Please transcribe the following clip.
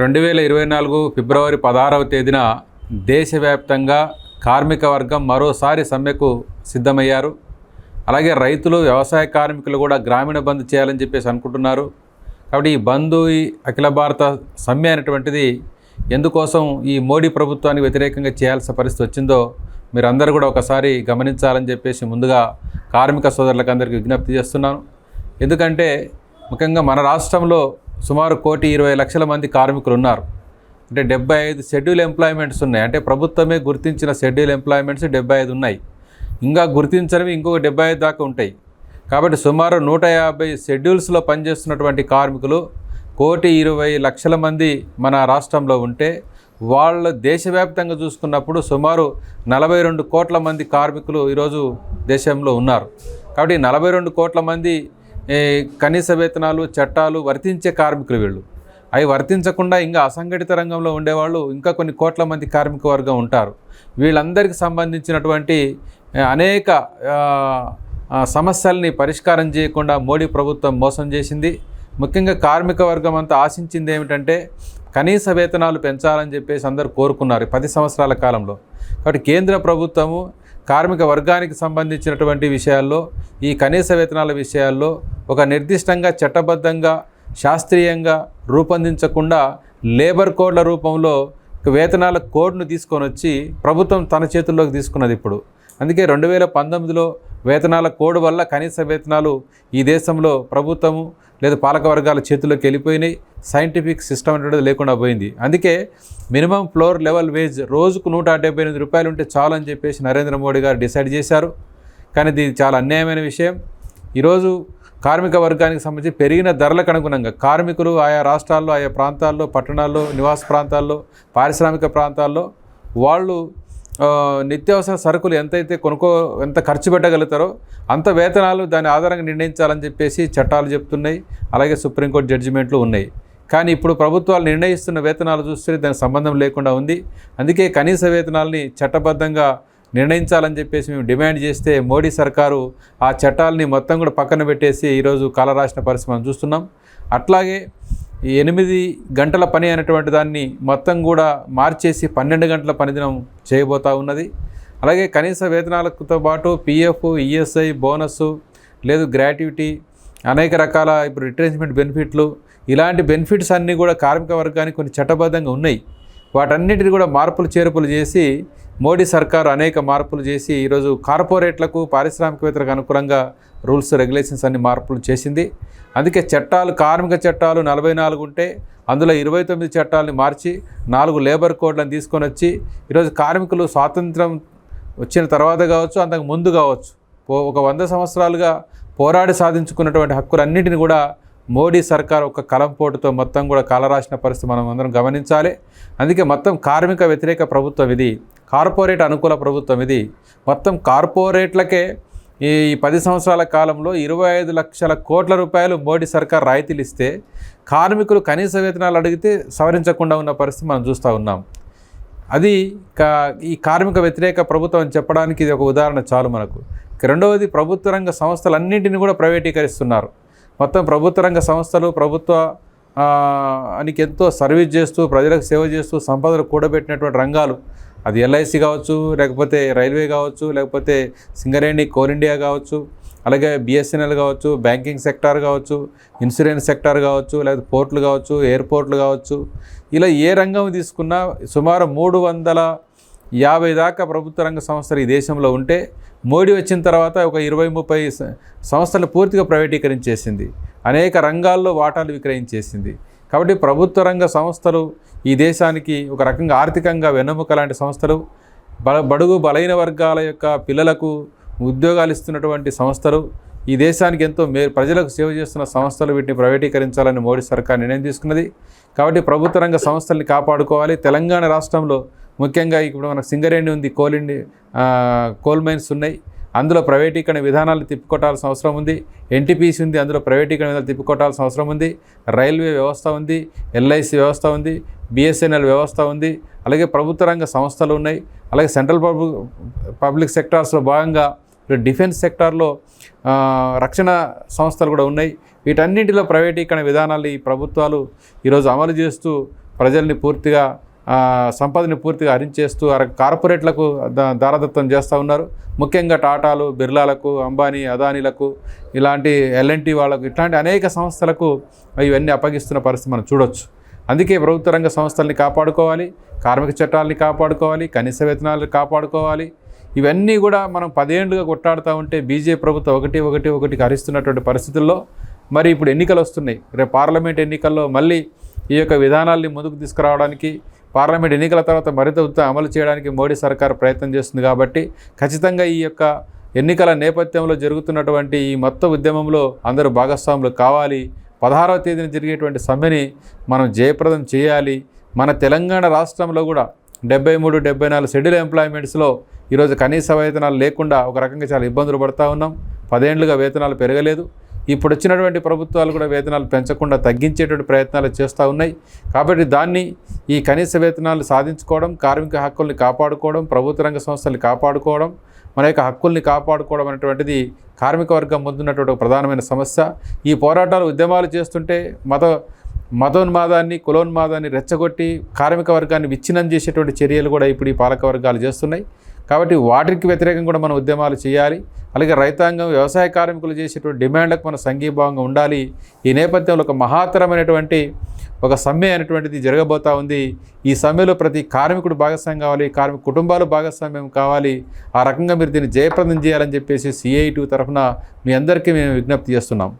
రెండు వేల ఇరవై నాలుగు ఫిబ్రవరి పదహారవ తేదీన దేశవ్యాప్తంగా కార్మిక వర్గం మరోసారి సమ్మెకు సిద్ధమయ్యారు. అలాగే రైతులు వ్యవసాయ కార్మికులు కూడా గ్రామీణ బంద్ చేయాలని చెప్పేసి అనుకుంటున్నారు. కాబట్టి ఈ బంధు ఈ అఖిల భారత సమ్మె అనేటువంటిది ఎందుకోసం ఈ మోడీ ప్రభుత్వానికి వ్యతిరేకంగా చేయాల్సిన పరిస్థితి వచ్చిందో మీరందరూ కూడా ఒకసారి గమనించాలని చెప్పేసి ముందుగా కార్మిక సోదరులకు అందరికీ విజ్ఞప్తి చేస్తున్నాను. ఎందుకంటే ముఖ్యంగా మన రాష్ట్రంలో సుమారు కోటి ఇరవై లక్షల మంది కార్మికులు ఉన్నారు అంటే డెబ్బై ఐదు షెడ్యూల్ ఎంప్లాయ్మెంట్స్ ఉన్నాయి. అంటే ప్రభుత్వమే గుర్తించిన షెడ్యూల్ ఎంప్లాయ్మెంట్స్ డెబ్బై ఐదు ఉన్నాయి. ఇంకా గుర్తించనివి ఇంకొక డెబ్బై ఐదు దాకా ఉంటాయి. కాబట్టి సుమారు నూట యాభై షెడ్యూల్స్లో పనిచేస్తున్నటువంటి కార్మికులు కోటి ఇరవై లక్షల మంది మన రాష్ట్రంలో ఉంటే వాళ్ళ దేశవ్యాప్తంగా చూసుకున్నప్పుడు సుమారు నలభై రెండు కోట్ల మంది కార్మికులు ఈరోజు దేశంలో ఉన్నారు. కాబట్టి నలభై రెండు కోట్ల మంది కనీస వేతనాలు చట్టాలు వర్తించే కార్మికులు వీళ్ళు. అవి వర్తించకుండా ఇంకా అసంఘటిత రంగంలో ఉండేవాళ్ళు ఇంకా కొన్ని కోట్ల మంది కార్మిక వర్గం ఉంటారు. వీళ్ళందరికీ సంబంధించినటువంటి అనేక సమస్యల్ని పరిష్కారం చేయకుండా మోడీ ప్రభుత్వం మోసం చేసింది. ముఖ్యంగా కార్మిక వర్గం అంతా ఆశించింది ఏమిటంటే కనీస వేతనాలు పెంచాలని చెప్పేసి అందరూ కోరుకున్నారు పది సంవత్సరాల కాలంలో. కాబట్టి కేంద్ర ప్రభుత్వము కార్మిక వర్గానికి సంబంధించినటువంటి విషయాల్లో ఈ కనీస వేతనాల విషయాల్లో ఒక నిర్దిష్టంగా చట్టబద్ధంగా శాస్త్రీయంగా రూపొందించకుండా లేబర్ కోడ్ల రూపంలో వేతనాల కోడ్ను తీసుకొని వచ్చి ప్రభుత్వం తన చేతుల్లోకి తీసుకున్నది ఇప్పుడు. అందుకే రెండు వేల పంతొమ్మిదిలో వేతనాల కోడ్ వల్ల కనీస వేతనాలు ఈ దేశంలో ప్రభుత్వము లేదా పాలక వర్గాల చేతుల్లోకి వెళ్ళిపోయినాయి. సైంటిఫిక్ సిస్టమ్ అనేది లేకుండా పోయింది. అందుకే మినిమం ఫ్లోర్ లెవెల్ వేజ్ రోజుకు నూట డెబ్బై ఎనిమిది రూపాయలు ఉంటే చాలు అని చెప్పేసి నరేంద్ర మోడీ గారు డిసైడ్ చేశారు. కానీ ఇది చాలా అన్యాయమైన విషయం. ఈరోజు కార్మిక వర్గానికి సంబంధించి పెరిగిన ధరలకు అనుగుణంగా కార్మికులు ఆయా రాష్ట్రాల్లో ఆయా ప్రాంతాల్లో పట్టణాల్లో నివాస ప్రాంతాల్లో పారిశ్రామిక ప్రాంతాల్లో వాళ్ళు నిత్యావసర సరుకులు ఎంతైతే కొనుక్కో ఎంత ఖర్చు పెట్టగలుగుతారో అంత వేతనాలు దాని ఆధారంగా నిర్ణయించాలని చెప్పేసి చట్టాలు చెప్తున్నాయి. అలాగే సుప్రీంకోర్టు జడ్జిమెంట్లు ఉన్నాయి. కానీ ఇప్పుడు ప్రభుత్వాలు నిర్ణయిస్తున్న వేతనాలు చూస్తే దానికి సంబంధం లేకుండా ఉంది. అందుకే కనీస వేతనాలని చట్టబద్ధంగా నిర్ణయించాలని చెప్పేసి మేము డిమాండ్ చేస్తే మోడీ సర్కారు ఆ చట్టాలని మొత్తం కూడా పక్కన పెట్టేసి ఈరోజు కాలరాసిన పరిస్థితి మనం చూస్తున్నాం. అట్లాగే ఈ ఎనిమిది గంటల పని అనేటువంటి దాన్ని మొత్తం కూడా మార్చేసి పన్నెండు గంటల పనిదినం చేయబోతా ఉన్నది. అలాగే కనీస వేతనాలతో పాటు పిఎఫ్ ఈఎస్ఐ బోనస్ లేదు గ్రాట్యుటీ అనేక రకాల ఇప్పుడు రిట్రెంచ్మెంట్ బెనిఫిట్లు ఇలాంటి బెనిఫిట్స్ అన్నీ కూడా కార్మిక వర్గానికి కొన్ని చట్టబద్ధంగా ఉన్నాయి. వాటన్నిటిని కూడా మార్పులు చేర్పులు చేసి మోడీ సర్కారు అనేక మార్పులు చేసి ఈరోజు కార్పొరేట్లకు పారిశ్రామికవేత్తలకు అనుకూలంగా రూల్స్ రెగ్యులేషన్స్ అన్ని మార్పులు చేసింది. అందుకే చట్టాలు కార్మిక చట్టాలు నలభై నాలుగు ఉంటే అందులో ఇరవై తొమ్మిది చట్టాలని మార్చి నాలుగు లేబర్ కోడ్లను తీసుకొని వచ్చి ఈరోజు కార్మికులు స్వాతంత్రం వచ్చిన తర్వాత కావచ్చు అంతకు ముందు కావచ్చు. పో- ఒక వంద సంవత్సరాలుగా పోరాడి సాధించుకున్నటువంటి హక్కులన్నింటిని కూడా మోడీ సర్కార్ ఒక కలంపోటుతో మొత్తం కూడా కాలరాసిన పరిస్థితి మనం అందరం గమనించాలి. అందుకే మొత్తం కార్మిక వ్యతిరేక ప్రభుత్వం ఇది కార్పొరేట్ అనుకూల ప్రభుత్వం ఇది. మొత్తం కార్పొరేట్లకే ఈ ఈ పది సంవత్సరాల కాలంలో ఇరవై ఐదు లక్షల కోట్ల రూపాయలు మోడీ సర్కార్ రాయితీలు ఇస్తే కార్మికులు కనీస వేతనాలు అడిగితే సవరించకుండా ఉన్న పరిస్థితి మనం చూస్తూ ఉన్నాం. అది కా ఈ కార్మిక వ్యతిరేక ప్రభుత్వం అని చెప్పడానికి ఇది ఒక ఉదాహరణ చాలు మనకు. రెండవది ప్రభుత్వ రంగ సంస్థలన్నింటినీ కూడా ప్రైవేటీకరిస్తున్నారు. మొత్తం ప్రభుత్వ రంగ సంస్థలు ప్రభుత్వ అనికి ఎంతో సర్వీస్ చేస్తూ ప్రజలకు సేవ చేస్తూ సంపదలు కూడబెట్టినటువంటి రంగాలు. అది ఎల్ఐసి కావచ్చు లేకపోతే రైల్వే కావచ్చు లేకపోతే సింగరేణి కోల్ ఇండియా కావచ్చు అలాగే బిఎస్ఎన్ఎల్ కావచ్చు బ్యాంకింగ్ సెక్టార్ కావచ్చు ఇన్సూరెన్స్ సెక్టార్ కావచ్చు లేదా పోర్ట్లు కావచ్చు ఎయిర్పోర్ట్లు కావచ్చు. ఇలా ఏ రంగం తీసుకున్నా సుమారు మూడు వందల యాభై దాకా ప్రభుత్వ రంగ సంస్థలు ఈ దేశంలో ఉంటే మోడీ వచ్చిన తర్వాత ఒక ఇరవై ముప్పై సంస్థలు పూర్తిగా ప్రైవేటీకరించేసింది. అనేక రంగాల్లో వాటాలు విక్రయించేసింది. కాబట్టి ప్రభుత్వ రంగ సంస్థలు ఈ దేశానికి ఒక రకంగా ఆర్థికంగా వెన్నెముక లాంటి సంస్థలు. బడుగు బలైన వర్గాల యొక్క పిల్లలకు ఉద్యోగాలు ఇస్తున్నటువంటి సంస్థలు ఈ దేశానికి ఎంతో మే ప్రజలకు సేవ చేస్తున్న సంస్థలు వీటిని ప్రైవేటీకరించాలని మోడీ సర్కార్ నిర్ణయం తీసుకున్నది. కాబట్టి ప్రభుత్వ రంగ సంస్థల్ని కాపాడుకోవాలి. తెలంగాణ రాష్ట్రంలో ముఖ్యంగా ఇప్పుడు మనకు సింగరేణి ఉంది కోల్ కోల్ మైన్స్ ఉన్నాయి. అందులో ప్రైవేటీకరణ విధానాలు తిప్పుకొట్టాల్సిన అవసరం ఉంది. ఎన్టీపీసీ ఉంది అందులో ప్రైవేటీకరణ విధానాలు తిప్పుకొట్టాల్సిన అవసరం ఉంది. రైల్వే వ్యవస్థ ఉంది ఎల్ఐసి వ్యవస్థ ఉంది బిఎస్ఎన్ఎల్ వ్యవస్థ ఉంది. అలాగే ప్రభుత్వ రంగ సంస్థలు ఉన్నాయి. అలాగే సెంట్రల్ పబ్లిక్ పబ్లిక్ సెక్టార్స్లో భాగంగా డిఫెన్స్ సెక్టార్లో రక్షణ సంస్థలు కూడా ఉన్నాయి. వీటన్నింటిలో ప్రైవేటీకరణ విధానాలు ఈ ప్రభుత్వాలు ఈరోజు అమలు చేస్తూ ప్రజల్ని పూర్తిగా సంపదని పూర్తిగా హరించేస్తూ అర కార్పొరేట్లకు దా- దారదత్తం చేస్తూ ఉన్నారు. ముఖ్యంగా టాటాలు బిర్లాలకు అంబానీ అదానీలకు ఇలాంటి ఎల్ఎన్టీ వాళ్ళకు ఇట్లాంటి అనేక సంస్థలకు ఇవన్నీ అప్పగిస్తున్న పరిస్థితి మనం చూడొచ్చు. అందుకే ప్రభుత్వ రంగ సంస్థల్ని కాపాడుకోవాలి కార్మిక చట్టాలని కాపాడుకోవాలి కనీస వేతనాలను కాపాడుకోవాలి. ఇవన్నీ కూడా మనం పదేండుగా కొట్టాడుతూ ఉంటే బీజేపీ ప్రభుత్వం ఒకటి ఒకటి ఒకటికి హరిస్తున్నటువంటి పరిస్థితుల్లో మరి ఇప్పుడు ఎన్నికలు వస్తున్నాయి. రేపు పార్లమెంట్ ఎన్నికల్లో మళ్ళీ ఈ యొక్క విధానాల్ని ముందుకు తీసుకురావడానికి పార్లమెంట్ ఎన్నికల తర్వాత మరింత ఉత్తమ అమలు చేయడానికి మోడీ సర్కార్ ప్రయత్నం చేస్తుంది కాబట్టి ఖచ్చితంగా ఈ యొక్క ఎన్నికల నేపథ్యంలో జరుగుతున్నటువంటి ఈ మొత్తం ఉద్యమంలో అందరూ భాగస్వాములు కావాలి. పదహారవ తేదీన జరిగేటువంటి సమ్మెని మనం జయప్రదం చేయాలి. మన తెలంగాణ రాష్ట్రంలో కూడా డెబ్బై మూడు డెబ్బై నాలుగు షెడ్యూల్ ఎంప్లాయ్మెంట్స్లో ఈరోజు కనీస వేతనాలు లేకుండా ఒక రకంగా చాలా ఇబ్బందులు పడుతూ ఉన్నాం. పదేండ్లుగా వేతనాలు పెరగలేదు. ఇప్పుడు వచ్చినటువంటి ప్రభుత్వాలు కూడా వేతనాలు పెంచకుండా తగ్గించేటువంటి ప్రయత్నాలు చేస్తూ ఉన్నాయి. కాబట్టి దాన్ని ఈ కనీస వేతనాలు సాధించుకోవడం కార్మిక హక్కుల్ని కాపాడుకోవడం ప్రభుత్వ రంగ సంస్థల్ని కాపాడుకోవడం మన యొక్క హక్కుల్ని కాపాడుకోవడం అనేటువంటిది కార్మిక వర్గం ముందున్నటువంటి ఒక ప్రధానమైన సమస్య. ఈ పోరాటాలు ఉద్యమాలు చేస్తుంటే మత మతోన్మాదాన్ని కులోన్మాదాన్ని రెచ్చగొట్టి కార్మిక వర్గాన్ని విచ్ఛిన్నం చేసేటువంటి చర్యలు కూడా ఇప్పుడు ఈ పాలక వర్గాలు చేస్తున్నాయి. కాబట్టి వాటికి వ్యతిరేకంగా కూడా మనం ఉద్యమాలు చేయాలి. అలాగే రైతాంగం వ్యవసాయ కార్మికులు చేసేటువంటి డిమాండ్లకు మన సంఘీభావంగా ఉండాలి. ఈ నేపథ్యంలో ఒక మహాతరమైనటువంటి ఒక సమ్మె అనేటువంటిది జరగబోతా ఉంది. ఈ సమ్మెలో ప్రతి కార్మికుడు భాగస్వామ్యం కావాలి కార్మిక కుటుంబాలు భాగస్వామ్యం కావాలి. ఆ రకంగా మీరు దీన్ని జయప్రదం చేయాలని చెప్పేసి సిఐటి తరఫున మీ అందరికీ మేము విజ్ఞప్తి చేస్తున్నాం.